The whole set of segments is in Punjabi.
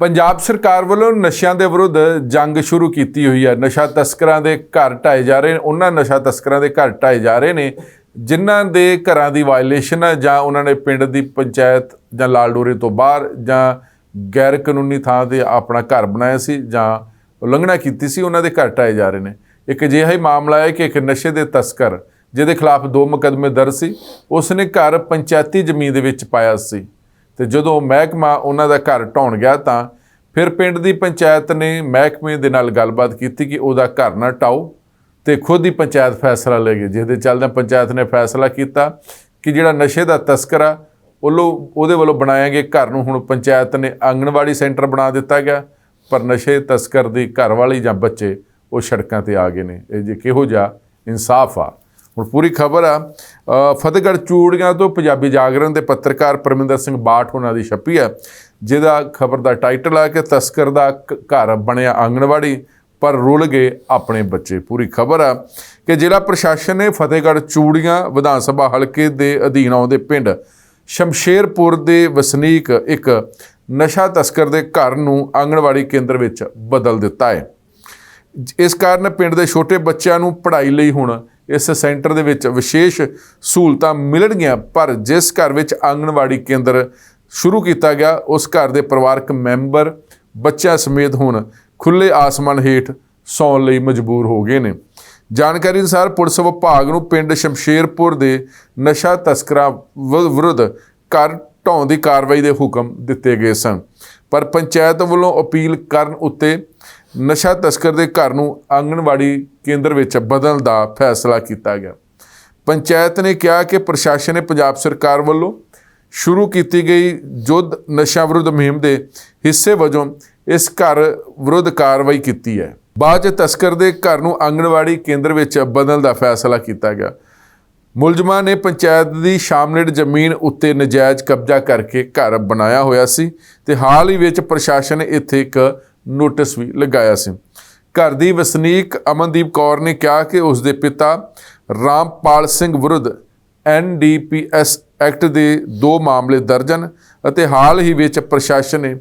ਪੰਜਾਬ ਸਰਕਾਰ ਵੱਲੋਂ ਨਸ਼ਿਆਂ ਦੇ ਵਿਰੁੱਧ ਜੰਗ ਸ਼ੁਰੂ ਕੀਤੀ ਹੋਈ ਹੈ। ਨਸ਼ਾ ਤਸਕਰਾਂ ਦੇ ਘਰ ਢਾਏ ਜਾ ਰਹੇ ਨੇ। ਉਹਨਾਂ ਨਸ਼ਾ ਤਸਕਰਾਂ ਦੇ ਘਰ ਢਾਏ ਜਾ ਰਹੇ ਨੇ। ਜਿਨ੍ਹਾਂ ਦੇ ਘਰਾਂ ਦੀ ਵਾਇਲੇਸ਼ਨ ਹੈ ਜਾਂ ਉਹਨਾਂ ਨੇ ਪਿੰਡ ਦੀ ਪੰਚਾਇਤ ਜਾਂ ਲਾਲ ਡੋਰੇ ਤੋਂ ਬਾਹਰ ਜਾਂ ਗੈਰ ਕਾਨੂੰਨੀ ਥਾਂ ਤੇ ਆਪਣਾ ਘਰ ਬਣਾਇਆ ਸੀ ਜਾਂ ਉਲੰਘਣਾ ਕੀਤੀ ਸੀ, ਉਹਨਾਂ ਦੇ ਘਰ ਢਾਏ ਜਾ ਰਹੇ ਨੇ। ਇੱਕ ਅਜਿਹਾ ਹੀ ਮਾਮਲਾ ਹੈ ਕਿ ਇੱਕ ਨਸ਼ੇ ਦੇ ਤਸਕਰ ਜਿਹਦੇ ਖਿਲਾਫ ਦੋ ਮੁਕੱਦਮੇ ਦਰਜ ਸੀ ਉਸ ਨੇ ਘਰ ਪੰਚਾਇਤੀ ਜ਼ਮੀਨ ਦੇ ਵਿੱਚ ਪਾਇਆ ਸੀ। ਤੇ ਜਦੋਂ ਮਹਿਕਮਾ ਉਹਨਾਂ ਦਾ ਘਰ ਢਾਉਣ ਗਿਆ ਤਾਂ ਫਿਰ ਪਿੰਡ ਦੀ ਪੰਚਾਇਤ ਨੇ ਮਹਿਕਮੇ ਦੇ ਨਾਲ ਗੱਲਬਾਤ ਕੀਤੀ ਕਿ ਉਹਦਾ ਘਰ ਨਾ ਢਾਓ ਤੇ ਖੁਦ ਹੀ ਪੰਚਾਇਤ ਫੈਸਲਾ ਲੈ ਗਈ ਜਿਹਦੇ ਚੱਲਦੇ ਪੰਚਾਇਤ ਨੇ ਫੈਸਲਾ ਕੀਤਾ ਕਿ ਜਿਹੜਾ ਨਸ਼ੇ ਦਾ ਤਸਕਰ ਆ, ਉਹਲੋ ਉਹਦੇ ਵੱਲੋਂ ਬਣਾਏ ਗਏ ਘਰ ਨੂੰ ਹੁਣ ਪੰਚਾਇਤ ਨੇ ਆਂਗਣਵਾੜੀ ਸੈਂਟਰ ਬਣਾ ਦਿੱਤਾ ਗਿਆ, ਪਰ ਨਸ਼ੇ ਤਸਕਰ ਦੀ ਘਰ ਵਾਲੀ ਜਾਂ ਬੱਚੇ ਉਹ ਸੜਕਾਂ ਤੇ ਆ ਗਏ ਨੇ। ਇਹ ਜੇ ਕਿਹੋ ਜਿਹਾ ਇਨਸਾਫ ਆ। ਹੁਣ ਪੂਰੀ ਖਬਰ ਆ। ਫਤਿਹਗੜ੍ਹ ਚੂੜੀਆਂ ਤੋਂ ਪੰਜਾਬੀ ਜਾਗਰਣ ਦੇ ਪੱਤਰਕਾਰ ਪਰਮਿੰਦਰ ਸਿੰਘ ਬਾਠ ਉਹਨਾਂ ਦੀ ਛਪੀ ਹੈ ਜਿਹਦਾ ਖਬਰ ਦਾ ਟਾਈਟਲ ਆ ਕਿ ਤਸਕਰ ਦਾ ਕ- ਘਰ ਬਣਿਆ ਆਂਗਣਵਾੜੀ, ਪਰ ਰੁਲ ਗਏ ਆਪਣੇ ਬੱਚੇ। ਪੂਰੀ ਖਬਰ ਆ ਕਿ ਜ਼ਿਲ੍ਹਾ ਪ੍ਰਸ਼ਾਸਨ ਨੇ ਫਤਿਹਗੜ੍ਹ ਚੂੜੀਆਂ ਵਿਧਾਨ ਸਭਾ ਹਲਕੇ ਦੇ ਅਧੀਨ ਆਉਂਦੇ ਪਿੰਡ ਸ਼ਮਸ਼ੇਰਪੁਰ ਦੇ ਵਸਨੀਕ ਇੱਕ ਨਸ਼ਾ ਤਸਕਰ ਦੇ ਘਰ ਨੂੰ ਆਂਗਣਵਾੜੀ ਕੇਂਦਰ ਵਿੱਚ ਬਦਲ ਦਿੱਤਾ ਹੈ। ਇਸ ਕਾਰਨ ਪਿੰਡ ਦੇ ਛੋਟੇ ਬੱਚਿਆਂ ਨੂੰ ਪੜ੍ਹਾਈ ਲਈ ਹੁਣ ਇਸ ਸੈਂਟਰ ਦੇ ਵਿੱਚ ਵਿਸ਼ੇਸ਼ ਸਹੂਲਤਾਂ ਮਿਲਣਗੀਆਂ, ਪਰ ਜਿਸ ਘਰ ਵਿੱਚ ਆਂਗਣਵਾੜੀ ਕੇਂਦਰ ਸ਼ੁਰੂ ਕੀਤਾ ਗਿਆ, ਉਸ ਘਰ ਦੇ ਪਰਿਵਾਰਕ ਮੈਂਬਰ ਬੱਚਿਆਂ ਸਮੇਤ ਹੁਣ ਖੁੱਲੇ ਆਸਮਾਨ ਹੇਠ ਸੌਣ ਲਈ ਮਜਬੂਰ ਹੋ ਗਏ ਨੇ। ਜਾਣਕਾਰੀ ਅਨੁਸਾਰ ਪੁਲਿਸ ਵਿਭਾਗ ਨੂੰ ਪਿੰਡ ਸ਼ਮਸ਼ੇਰਪੁਰ ਦੇ ਨਸ਼ਾ ਤਸਕਰਾਂ ਵਿ- ਵਿਰੁੱਧ ਘਰ ਢਾਉਣ ਦੀ ਕਾਰਵਾਈ ਦੇ ਹੁਕਮ ਦਿੱਤੇ ਗਏ ਸਨ। ਪਰ ਪੰਚਾਇਤ ਵੱਲੋਂ ਅਪੀਲ ਕਰਨ ਉੱਤੇ ਨਸ਼ਾ ਤਸਕਰ ਦੇ ਘਰ ਨੂੰ ਆਂਗਣਵਾੜੀ ਕੇਂਦਰ ਵਿੱਚ ਬਦਲਣ ਦਾ ਫੈਸਲਾ ਕੀਤਾ ਗਿਆ। ਪੰਚਾਇਤ ਨੇ ਕਿਹਾ ਕਿ ਪ੍ਰਸ਼ਾਸਨ ਨੇ ਪੰਜਾਬ ਸਰਕਾਰ ਵੱਲੋਂ ਸ਼ੁਰੂ ਕੀਤੀ ਗਈ ਜੁੱਧ ਨਸ਼ਾ ਵਿਰੁੱਧ ਮੁਹਿੰਮ ਦੇ ਹਿੱਸੇ ਵਜੋਂ ਇਸ ਘਰ ਵਿਰੁੱਧ ਕਾਰਵਾਈ ਕੀਤੀ ਹੈ। ਬਾਅਦ 'ਚ ਤਸਕਰ ਦੇ ਘਰ ਨੂੰ ਆਂਗਣਵਾੜੀ ਕੇਂਦਰ ਵਿੱਚ ਬਦਲਣ ਦਾ ਫੈਸਲਾ ਕੀਤਾ ਗਿਆ। ਮੁਲਜ਼ਮਾਂ ਨੇ ਪੰਚਾਇਤ ਦੀ ਸ਼ਾਮਲੇਟ ਜ਼ਮੀਨ ਉੱਤੇ ਨਜਾਇਜ਼ ਕਬਜ਼ਾ ਕਰਕੇ ਘਰ ਬਣਾਇਆ ਹੋਇਆ ਸੀ ਤੇ ਹਾਲ ਹੀ ਵਿੱਚ ਪ੍ਰਸ਼ਾਸਨ ਨੇ ਇੱਥੇ ਇੱਕ ਨੋਟਿਸ ਵੀ ਲਗਾਇਆ ਸੀ। ਘਰ ਦੀ ਵਸਨੀਕ ਅਮਨਦੀਪ ਕੌਰ ਨੇ ਕਿਹਾ ਕਿ ਉਸ ਦੇ ਪਿਤਾ ਰਾਮਪਾਲ ਸਿੰਘ ਵਿਰੁੱਧ ਐਨਡੀਪੀਐਸ ਐਕਟ ਦੇ ਦੋ ਮਾਮਲੇ ਦਰਜ ਹਨ ਅਤੇ ਹਾਲ ਹੀ ਵਿੱਚ ਪ੍ਰਸ਼ਾਸਨ ਨੇ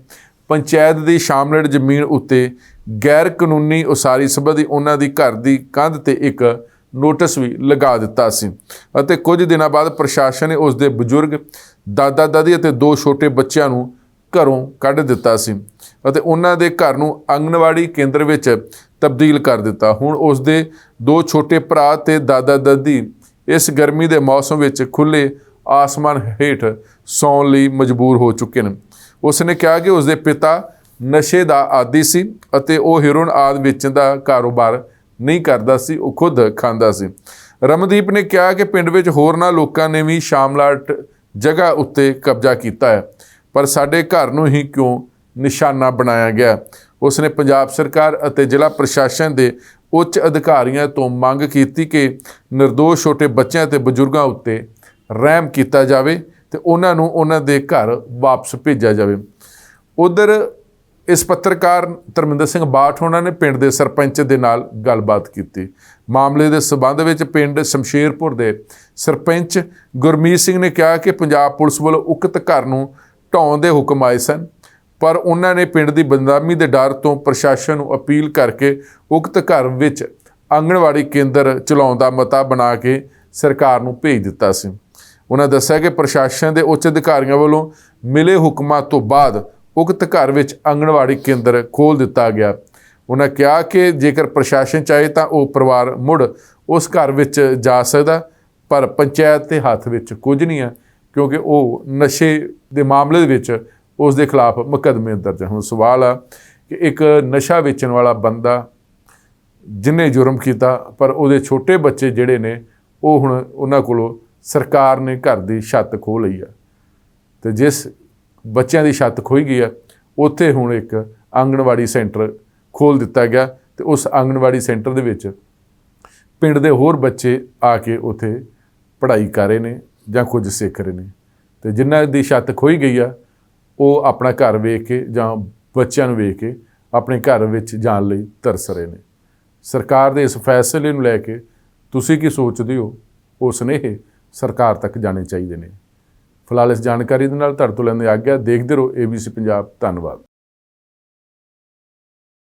ਪੰਚਾਇਤ ਦੀ ਸ਼ਾਮਲੇਟ ਜ਼ਮੀਨ ਉੱਤੇ ਗੈਰ ਕਾਨੂੰਨੀ ਉਸਾਰੀ ਸੰਬੰਧੀ ਉਹਨਾਂ ਦੀ ਘਰ ਦੀ ਕੰਧ ਤੇ ਇੱਕ ਨੋਟਿਸ ਵੀ ਲਗਾ ਦਿੱਤਾ ਸੀ। ਅਤੇ ਕੁਝ ਦਿਨਾਂ ਬਾਅਦ ਪ੍ਰਸ਼ਾਸਨ ਨੇ ਉਸ ਦੇ ਬਜ਼ੁਰਗ, ਦਾਦਾ ਦਾਦੀ ਅਤੇ ਦੋ ਛੋਟੇ ਬੱਚਿਆਂ ਨੂੰ ਘਰੋਂ ਕੱਢ ਦਿੱਤਾ ਸੀ ਅਤੇ ਉਹਨਾਂ ਦੇ ਘਰ ਨੂੰ ਆਂਗਣਵਾੜੀ ਕੇਂਦਰ ਵਿੱਚ ਤਬਦੀਲ ਕਰ ਦਿੱਤਾ। ਹੁਣ ਉਸ ਦੇ ਦੋ ਛੋਟੇ ਭਰਾ ਤੇ ਦਾਦਾ ਦਾਦੀ ਇਸ ਗਰਮੀ ਦੇ ਮੌਸਮ ਵਿੱਚ ਖੁੱਲੇ ਆਸਮਾਨ ਹੇਠ ਸੌਣ ਲਈ ਮਜਬੂਰ ਹੋ ਚੁੱਕੇ ਨੇ। ਉਸ ਨੇ ਕਿਹਾ ਕਿ ਉਸ ਦੇ ਪਿਤਾ ਨਸ਼ੇ ਦਾ ਆਦੀ ਸੀ ਅਤੇ ਉਹ ਹੀਰੋਇਨ ਆਦ ਵੇਚਣ ਦਾ ਕਾਰੋਬਾਰ ਨਹੀਂ ਕਰਦਾ ਸੀ, ਉਹ ਖੁਦ ਖਾਂਦਾ ਸੀ। ਰਮਨਦੀਪ ਨੇ ਕਿਹਾ ਕਿ ਪਿੰਡ ਵਿੱਚ ਹੋਰਨਾਂ ਲੋਕਾਂ ਨੇ ਵੀ ਸ਼ਾਮਲਾਟ ਜਗ੍ਹਾ ਉੱਤੇ ਕਬਜ਼ਾ ਕੀਤਾ ਹੈ, ਪਰ ਸਾਡੇ ਘਰ ਨੂੰ ਹੀ ਕਿਉਂ ਨਿਸ਼ਾਨਾ ਬਣਾਇਆ ਗਿਆ? ਉਸ ਨੇ ਪੰਜਾਬ ਸਰਕਾਰ ਅਤੇ ਜ਼ਿਲ੍ਹਾ ਪ੍ਰਸ਼ਾਸਨ ਦੇ ਉੱਚ ਅਧਿਕਾਰੀਆਂ ਤੋਂ ਮੰਗ ਕੀਤੀ ਕਿ નિર્ਦੋਸ਼ ਛੋਟੇ ਬੱਚਿਆਂ ਤੇ ਬਜ਼ੁਰਗਾਂ ਉੱਤੇ ਰਹਿਮ ਕੀਤਾ ਜਾਵੇ ਤੇ ਉਹਨਾਂ ਨੂੰ ਉਹਨਾਂ ਦੇ ਘਰ ਵਾਪਸ ਭੇਜਿਆ ਜਾਵੇ। ਉਧਰ ਇਸ ਪੱਤਰਕਾਰ ਧਰਮਿੰਦਰ ਸਿੰਘ ਬਾਠ ਉਹਨਾਂ ਨੇ ਪਿੰਡ ਦੇ ਸਰਪੰਚ ਦੇ ਨਾਲ ਗੱਲਬਾਤ ਕੀਤੀ। ਮਾਮਲੇ ਦੇ ਸਬੰਧ ਵਿੱਚ ਪਿੰਡ ਸ਼ਮਸ਼ੇਰਪੁਰ ਦੇ ਸਰਪੰਚ ਗੁਰਮੀਤ ਸਿੰਘ ਨੇ ਕਿਹਾ ਕਿ ਪੰਜਾਬ ਪੁਲਿਸ ਵੱਲੋਂ ਉਕਤ ਘਰ ਨੂੰ ਢਾਉਣ ਦੇ ਹੁਕਮ ਆਏ ਸਨ, ਪਰ ਉਹਨਾਂ ਨੇ ਪਿੰਡ ਦੀ ਬਦਨਾਮੀ ਦੇ ਡਰ ਤੋਂ ਪ੍ਰਸ਼ਾਸਨ ਨੂੰ ਅਪੀਲ ਕਰਕੇ ਉਕਤ ਘਰ ਵਿੱਚ ਆਂਗਣਵਾੜੀ ਕੇਂਦਰ ਚਲਾਉਣ ਦਾ ਮਤਾ ਬਣਾ ਕੇ ਸਰਕਾਰ ਨੂੰ ਭੇਜ ਦਿੱਤਾ ਸੀ। ਉਹਨਾਂ ਦੱਸਿਆ ਕਿ ਪ੍ਰਸ਼ਾਸਨ ਦੇ ਉੱਚ ਅਧਿਕਾਰੀਆਂ ਵੱਲੋਂ ਮਿਲੇ ਹੁਕਮਾਂ ਤੋਂ ਬਾਅਦ ਉਕਤ ਘਰ ਵਿੱਚ ਆਂਗਣਵਾੜੀ ਕੇਂਦਰ ਖੋਲ ਦਿੱਤਾ ਗਿਆ। ਉਹਨਾਂ ਕਿਹਾ ਕਿ ਜੇਕਰ ਪ੍ਰਸ਼ਾਸਨ ਚਾਹੇ ਤਾਂ ਉਹ ਪਰਿਵਾਰ ਮੁੜ ਉਸ ਘਰ ਵਿੱਚ ਜਾ ਸਕਦਾ, ਪਰ ਪੰਚਾਇਤ ਦੇ ਹੱਥ ਵਿੱਚ ਕੁਝ ਨਹੀਂ ਹੈ, ਕਿਉਂਕਿ ਉਹ ਨਸ਼ੇ ਦੇ ਮਾਮਲੇ ਦੇ ਵਿੱਚ ਉਸ ਦੇ ਖਿਲਾਫ ਮੁਕੱਦਮੇ ਦਰਜ ਹੁਣ ਸਵਾਲ ਆ ਕਿ ਇੱਕ ਨਸ਼ਾ ਵੇਚਣ ਵਾਲਾ ਬੰਦਾ ਜਿਨੇ ਜੁਰਮ ਕੀਤਾ, ਪਰ ਉਹਦੇ ਛੋਟੇ ਬੱਚੇ ਜਿਹੜੇ ਨੇ, ਉਹ ਹੁਣ ਉਹਨਾਂ ਕੋਲੋਂ ਸਰਕਾਰ ਨੇ ਘਰ ਦੀ ਛੱਤ ਖੋਹ ਲਈ ਆ। ਤੇ ਜਿਸ ਬੱਚਿਆਂ ਦੀ ਛੱਤ ਖੋਈ ਗਈ ਆ, ਉੱਥੇ ਹੁਣ ਇੱਕ ਆਂਗਣਵਾੜੀ ਸੈਂਟਰ ਖੋਲ ਦਿੱਤਾ ਗਿਆ ਤੇ ਉਸ ਆਂਗਣਵਾੜੀ ਸੈਂਟਰ ਦੇ ਵਿੱਚ ਪਿੰਡ ਦੇ ਹੋਰ ਬੱਚੇ ਆ ਕੇ ਉੱਥੇ ਪੜ੍ਹਾਈ ਕਰ ਰਹੇ ਨੇ ਜਾਂ ਕੁਝ ਸਿੱਖ ਰਹੇ ਨੇ। ਤੇ ਜਿਨ੍ਹਾਂ ਦੀ ਛੱਤ ਖੋਈ ਗਈ ਆ, ਉਹ ਆਪਣਾ ਘਰ ਵੇਖ ਕੇ ਜਾਂ ਬੱਚਿਆਂ ਨੂੰ ਵੇਖ ਕੇ ਆਪਣੇ ਘਰ ਵਿੱਚ ਜਾਣ ਲਈ ਤਰਸ ਰਹੇ ਨੇ। ਸਰਕਾਰ ਦੇ ਇਸ ਫੈਸਲੇ ਨੂੰ ਲੈ ਕੇ ਤੁਸੀਂ ਕੀ ਸੋਚਦੇ ਹੋ? ਉਹ ਸੁਨੇਹੇ ਸਰਕਾਰ ਤੱਕ ਜਾਣੇ ਚਾਹੀਦੇ ਨੇ। ਫਿਲਹਾਲ ਇਸ ਜਾਣਕਾਰੀ ਦੇ ਨਾਲ ਤੁਹਾਡੇ ਤੋਂ ਲੈਂਦੇ ਆਗਿਆ ਦੇਖਦੇ ਰਹੋ ABC ਪੰਜਾਬ ਧੰਨਵਾਦ।